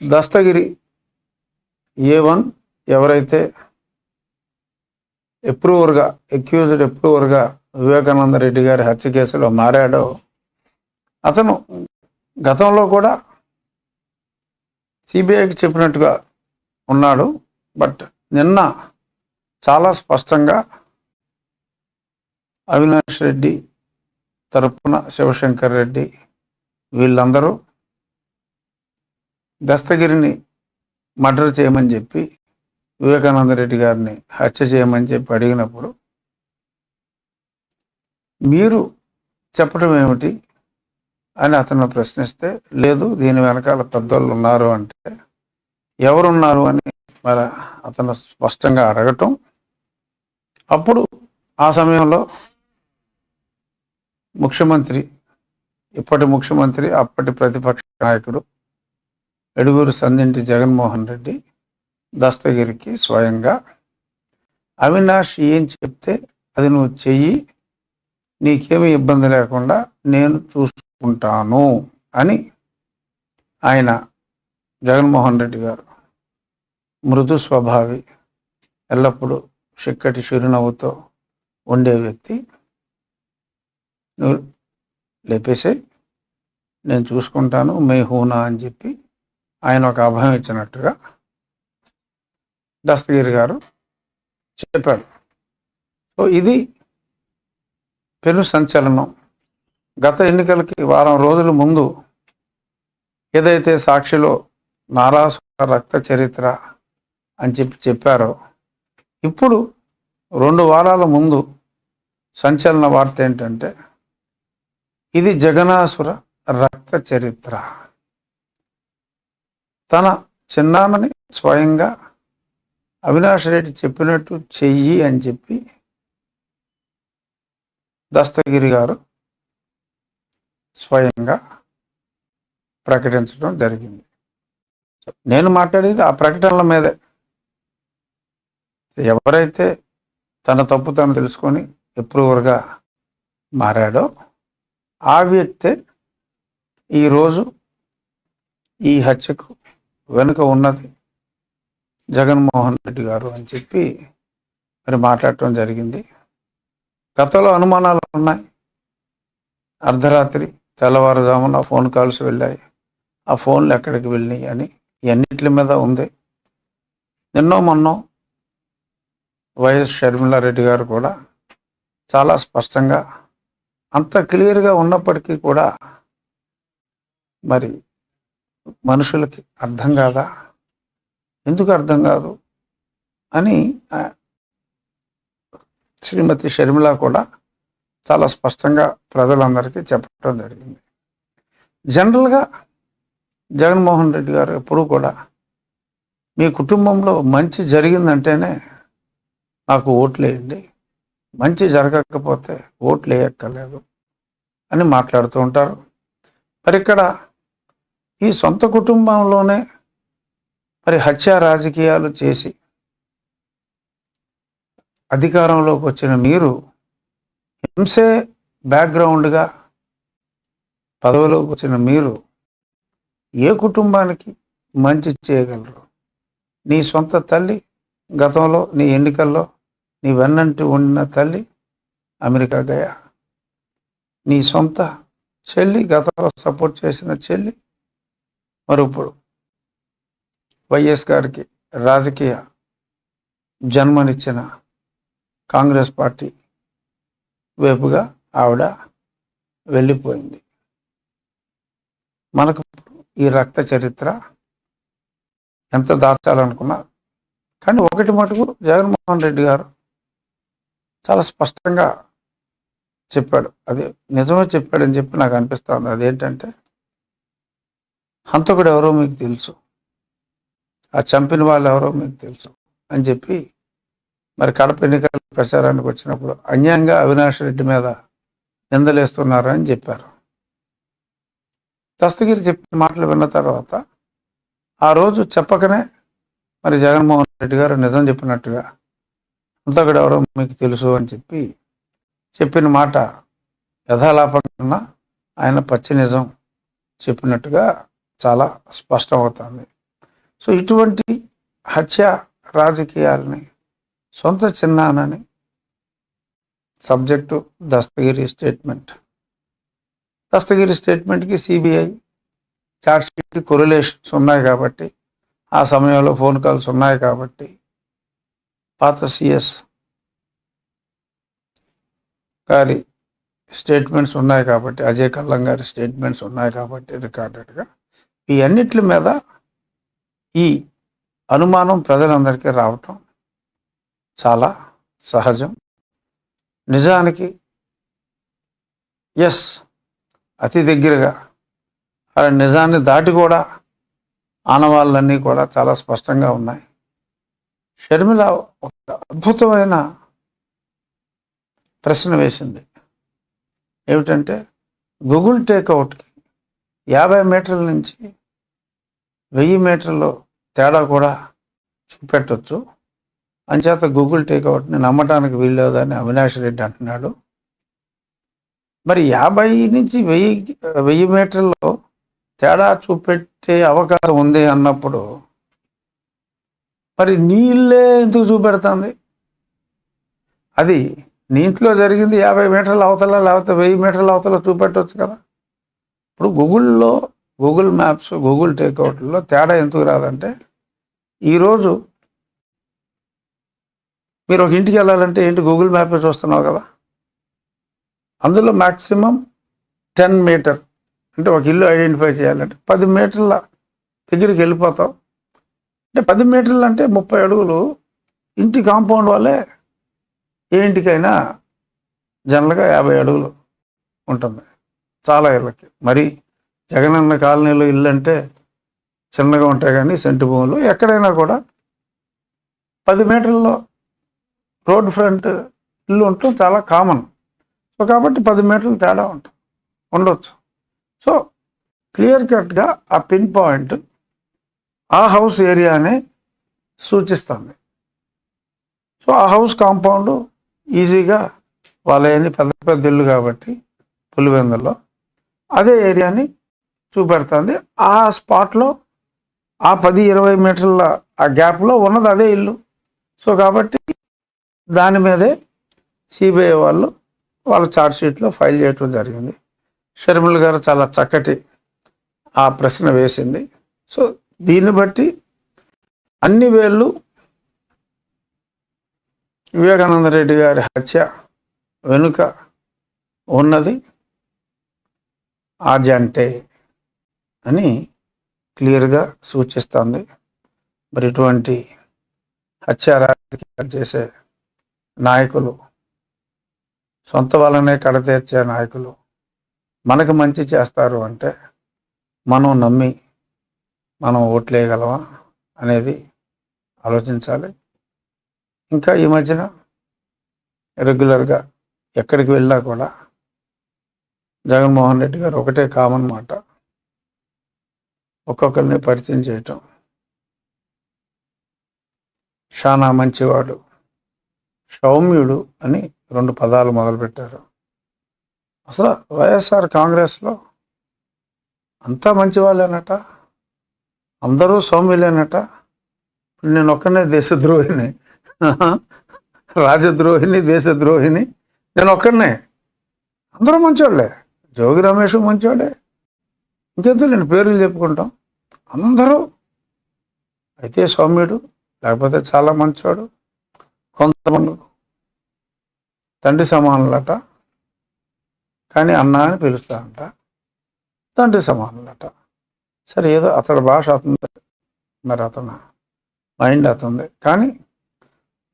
Dastagiri A one ఎవరైతే ఎప్రూవర్గా accused ఎప్రూవర్గా వివేకానంద రెడ్డి గారి హత్య కేసులో మారాడో అతను గతంలో కూడా సిబిఐకి చెప్పినట్టుగా ఉన్నాడు. బట్ నిన్న చాలా స్పష్టంగా అవినాష్ రెడ్డి తరపున శివశంకర్ రెడ్డి వీళ్ళందరూ దస్తగిరిని మర్డర్ చేయమని చెప్పి వివేకానంద రెడ్డి గారిని హత్య చేయమని చెప్పి అడిగినప్పుడు మీరు చెప్పడం ఏమిటి అని అతను ప్రశ్నిస్తే లేదు దీని వెనకాల పెద్దోళ్ళు ఉన్నారు అంటే ఎవరున్నారు అని మరి అతను స్పష్టంగా అడగటం. అప్పుడు ఆ సమయంలో ముఖ్యమంత్రి ఇప్పటి ముఖ్యమంత్రి అప్పటి ప్రతిపక్ష నాయకుడు ఎడుగురు సందింటి జగన్మోహన్ రెడ్డి దస్తగిరికి స్వయంగా అవినాష్ ఏం చెప్తే అది నువ్వు చెయ్యి నీకేమీ ఇబ్బంది లేకుండా నేను చూసుకుంటాను అని ఆయన జగన్మోహన్ రెడ్డి గారు మృదు స్వభావి ఎల్లప్పుడూ చిక్కటి చిరునవ్వుతో ఉండే వ్యక్తి. నువ్వు లేపేసే నేను చూసుకుంటాను మే హూనా అని చెప్పి ఆయన ఒక అభయం ఇచ్చినట్టుగా దస్తగిరి గారు చెప్పాడు సో ఇది పెను సంచలనం. గత ఎన్నికలకి వారం రోజుల ముందు ఏదైతే సాక్షిలో నారాసుర రక్త చరిత్ర అని చెప్పి చెప్పారో ఇప్పుడు రెండు వారాల ముందు సంచలన వార్త ఏంటంటే ఇది జగనాసుర రక్త చరిత్ర. తన చిన్నాన్నని స్వయంగా అవినాష్ రెడ్డి చెప్పినట్టు చెయ్యి అని చెప్పి దస్తగిరి గారు స్వయంగా ప్రకటించడం జరిగింది. నేను మాట్లాడేది ఆ ప్రకటనల మీదే. ఎవరైతే తన తప్పు తను తెలుసుకొని ఎప్రూవర్గా మారాడో ఆ వ్యక్తే ఈరోజు ఈ హత్యకు వెనుక ఉన్నది. జగన్మోహన్ రెడ్డి గారు అని చెప్పి మరి మాట్లాడటం జరిగింది. గతంలో అనుమానాలు ఉన్నాయి. అర్ధరాత్రి తెల్లవారుజామున ఫోన్ కాల్స్ వెళ్ళాయి. ఆ ఫోన్లు ఎక్కడికి వెళ్ళినాయి అని ఇవన్నిటి మీద ఉంది. నిన్నో మొన్నో వైఎస్ షర్మిలారెడ్డి గారు కూడా చాలా స్పష్టంగా అంత క్లియర్గా ఉన్నప్పటికీ కూడా మరి మనుషులకి అర్థం కాదా? ఎందుకు అర్థం కాదు? అని శ్రీమతి షర్మిల కూడా చాలా స్పష్టంగా ప్రజలందరికీ చెప్పడం జరిగింది. జనరల్గా జగన్మోహన్ రెడ్డి గారు ఎప్పుడూ కూడా మీ కుటుంబంలో మంచి జరిగిందంటేనే నాకు ఓట్లేయండి మంచి జరగకపోతే ఓట్లు వేయక్కర్లేదు అని మాట్లాడుతూ ఉంటారు. మరి ఇక్కడ ఈ సొంత కుటుంబంలోనే మరి హత్య రాజకీయాలు చేసి అధికారంలోకి వచ్చిన మీరు హింసే బ్యాక్గ్రౌండ్గా పదవిలోకి వచ్చిన మీరు ఏ కుటుంబానికి మంచి చేయగలరు? నీ సొంత తల్లి గతంలో నీ ఎన్నికల్లో నీ వెన్నంటి ఉండిన తల్లి అమెరికా గయా. నీ సొంత చెల్లి గతంలో సపోర్ట్ చేసిన చెల్లి మరి ఇప్పుడు వైఎస్ గారికి రాజకీయ జన్మనిచ్చిన కాంగ్రెస్ పార్టీ వైపుగా ఆవిడ వెళ్ళిపోయింది. మనకు ఈ రక్త చరిత్ర ఎంత దాచాలనుకున్నా కానీ ఒకటి మటుకు జగన్మోహన్ రెడ్డి గారు చాలా స్పష్టంగా చెప్పాడు. అది నిజమే చెప్పాడని చెప్పి నాకు అనిపిస్తుంది అదేంటంటే హంతకుడు ఎవరో మీకు తెలుసు. ఆ చంపిన వాళ్ళు ఎవరో మీకు తెలుసు అని చెప్పి మరి కడప ఎన్నికల ప్రచారానికి వచ్చినప్పుడు అన్యాయంగా అవినాష్ రెడ్డి మీద నిందలేస్తున్నారు అని చెప్పారు. దస్తగిరి చెప్పిన మాటలు విన్న తర్వాత ఆ రోజు చెప్పకనే మరి జగన్మోహన్ రెడ్డి గారు నిజం చెప్పినట్టుగా అంతకుడు ఎవరో మీకు తెలుసు అని చెప్పి చెప్పిన మాట యథాలాపకన్నా ఆయన పచ్చి నిజం చెప్పినట్టుగా చాలా స్పష్టమవుతుంది. సో ఇటువంటి హత్య రాజకీయాలని సొంత చిన్నానని సబ్జెక్టు దస్తగిరి స్టేట్మెంట్. దస్తగిరి స్టేట్మెంట్కి సిబిఐ చార్జ్షీట్కి కొరిలేషన్స్ ఉన్నాయి కాబట్టి ఆ సమయంలో ఫోన్ కాల్స్ ఉన్నాయి కాబట్టి పాత సిఎస్ గారి స్టేట్మెంట్స్ ఉన్నాయి కాబట్టి అజయ్ కల్లం గారి స్టేట్మెంట్స్ ఉన్నాయి కాబట్టి రికార్డెడ్గా ఈ అన్నిటి మీద ఈ అనుమానం ప్రజలందరికీ రావటం చాలా సహజం. నిజానికి ఎస్ అతి దగ్గరగా అలా నిజాన్ని దాటి కూడా ఆనవాళ్ళన్నీ కూడా చాలా స్పష్టంగా ఉన్నాయి. షర్మిల ఒక అద్భుతమైన ప్రశ్న వేసింది. ఏమిటంటే గూగుల్ టేక్అవుట్కి యాభై మీటర్ల నుంచి వెయ్యి మీటర్లు తేడా కూడా చూపెట్టచ్చు. అంచేత గూగుల్ టేక్అవుట్ని నమ్మటానికి వీల్లేదని అవినాష్ రెడ్డి అంటున్నాడు. మరి యాభై నుంచి వెయ్యి వెయ్యి మీటర్లో తేడా చూపెట్టే అవకాశం ఉంది అన్నప్పుడు మరి నీళ్ళే ఎందుకు చూపెడుతుంది? అది నీంట్లో జరిగింది యాభై మీటర్ల అవతల లేకపోతే వెయ్యి మీటర్ల అవతల చూపెట్టవచ్చు కదా. ఇప్పుడు గూగుల్లో గూగుల్ మ్యాప్స్ గూగుల్ టేక్అవుట్లో తేడా ఎందుకు రాదంటే ఈరోజు మీరు ఒక ఇంటికి వెళ్ళాలంటే ఏంటి గూగుల్ మ్యాప్ చూస్తున్నావు కదా? అందులో మ్యాక్సిమం టెన్ మీటర్ అంటే ఒక ఇల్లు ఐడెంటిఫై చేయాలంటే పది మీటర్ల దగ్గరికి వెళ్ళిపోతాం అంటే పది మీటర్లు అంటే ముప్పై అడుగులు ఇంటి కాంపౌండ్ వల్లే ఏ ఇంటికైనా జనరల్గా యాభై అడుగులు ఉంటుంది. చాలా ఇళ్ళకి. మరి జగనన్న కాలనీలో ఇల్లు అంటే చిన్నగా ఉంటాయి కానీ సెంటు భూములు ఎక్కడైనా కూడా పది మీటర్లలో రోడ్ ఫ్రంట్ ఇల్లు ఉండటం చాలా కామన్. సో కాబట్టి పది మీటర్లు తేడా ఉంటుంది ఉండొచ్చు. సో క్లియర్ కట్గా ఆ పిన్ పాయింట్ ఆ హౌస్ ఏరియానే సూచిస్తుంది. సో ఆ హౌస్ కాంపౌండ్ ఈజీగా వాళ్ళని పెద్ద పెద్ద ఇల్లు కాబట్టి పులివెందులో అదే ఏరియాని చూపెడుతుంది. ఆ స్పాట్లో ఆ పది ఇరవై మీటర్ల ఆ గ్యాప్లో ఉన్నది అదే ఇల్లు. సో కాబట్టి దాని మీదే సిబిఐ వాళ్ళు వాళ్ళ ఛార్జ్షీట్లో ఫైల్ చేయటం జరిగింది. షర్మిల గారు చాలా చక్కటి ఆ ప్రశ్న వేసింది. సో దీన్ని బట్టి అన్ని వేళ్ళు వివేకానంద రెడ్డి గారి హత్య వెనుక ఉన్నది. ఆర్జంటే అని క్లియర్గా సూచిస్తుంది. మరి ఇటువంటి హత్య రాజకీయాలు చేసే నాయకులు సొంత వాళ్ళనే కడతీర్చే నాయకులు మనకు మంచి చేస్తారు అంటే మనం నమ్మి మనం ఓట్లేయగలమా అనేది ఆలోచించాలి. ఇంకా ఈ మధ్యన రెగ్యులర్గా ఎక్కడికి వెళ్ళినా కూడా జగన్మోహన్ రెడ్డి గారు ఒకటే కామన్ మాట. ఒక్కొక్కరిని పరిచయం చేయటం. చాలా మంచివాడు సౌమ్యుడు అని రెండు పదాలు మొదలుపెట్టారు. అసలు వైఎస్ఆర్ కాంగ్రెస్లో అంతా మంచివాళ్ళేనట అందరూ సౌమ్యులేనట. ఇప్పుడు నేను ఒక్కనే దేశద్రోహిని రాజద్రోహిని దేశద్రోహిని నేను ఒక్కనే. అందరూ మంచోళ్ళే జోగి రమేష్ మంచివాడే ఇంకెందుకు నేను పేర్లు చెప్పుకుంటాం? అందరూ అయితే సౌమ్యుడు లేకపోతే చాలా మంచివాడు కొంతమంది తండ్రి సమానులట కానీ అన్న అని పిలుస్తాడంట తండ్రి సమానులట. సరే ఏదో అతడి భాష అతను మరి అతను మైండ్ అతుంది. కానీ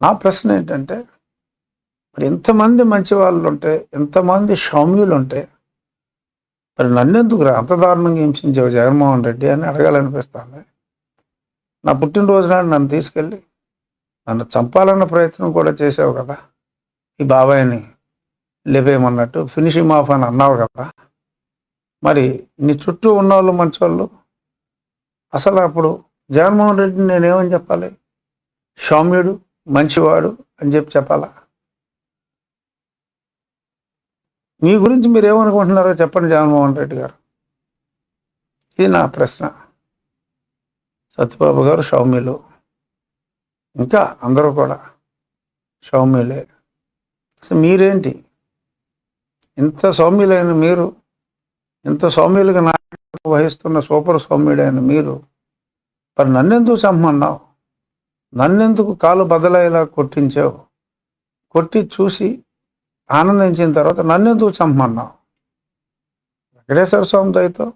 నా ప్రశ్న ఏంటంటే మరి ఎంతమంది మంచి వాళ్ళు ఉంటే ఎంతమంది సౌమ్యులు ఉంటే మరి నన్నెందుకు రా అంత దారుణంగా హింసించావు జగన్మోహన్ రెడ్డి అని అడగాలనిపిస్తుంది. నా పుట్టినరోజు నాడు నన్ను తీసుకెళ్ళి నన్ను చంపాలన్న ప్రయత్నం కూడా చేసావు కదా? ఈ బాబాయ్ని లేపేయమన్నట్టు ఫినిషింగ్ ఆఫ్ అని అన్నావు కదా? మరి నీ చుట్టూ ఉన్నవాళ్ళు మంచోళ్ళు అసలు అప్పుడు జగన్మోహన్ రెడ్డిని నేనేమని చెప్పాలి? సౌమ్యుడు మంచివాడు అని చెప్పి చెప్పాలా? మీ గురించి మీరు ఏమనుకుంటున్నారో చెప్పండి జగన్మోహన్ రెడ్డి గారు. ఇది నా ప్రశ్న. సత్యబాబు గారు సౌమ్యులు ఇంకా అందరూ కూడా షౌమిలే అసలు మీరేంటి? ఇంత సౌమ్యులైన మీరు ఇంత సౌమ్యులుగా నాయకత్వం వహిస్తున్న సూపర్ సౌమ్యుడైన మీరు మరి నన్నెందుకు చంపమన్నావు? నన్నెందుకు కాలు బదలయ్యేలా కొట్టించావు? కొట్టి చూసి ఆనందించిన తర్వాత నన్ను ఎందుకు చంపమన్నావు? వెంకటేశ్వర స్వామి దయతో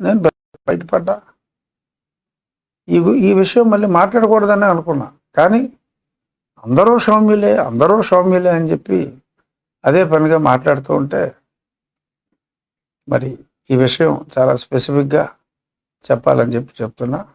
నేను బయటపడ్డా. ఈ ఈ విషయం మళ్ళీ మాట్లాడకూడదని అనుకున్నా. కానీ అందరూ సౌమ్యులే అందరూ సౌమ్యులే అని చెప్పి అదే పనిగా మాట్లాడుతూ ఉంటే మరి ఈ విషయం చాలా స్పెసిఫిక్గా చెప్పాలని చెప్పి చెప్తున్నా.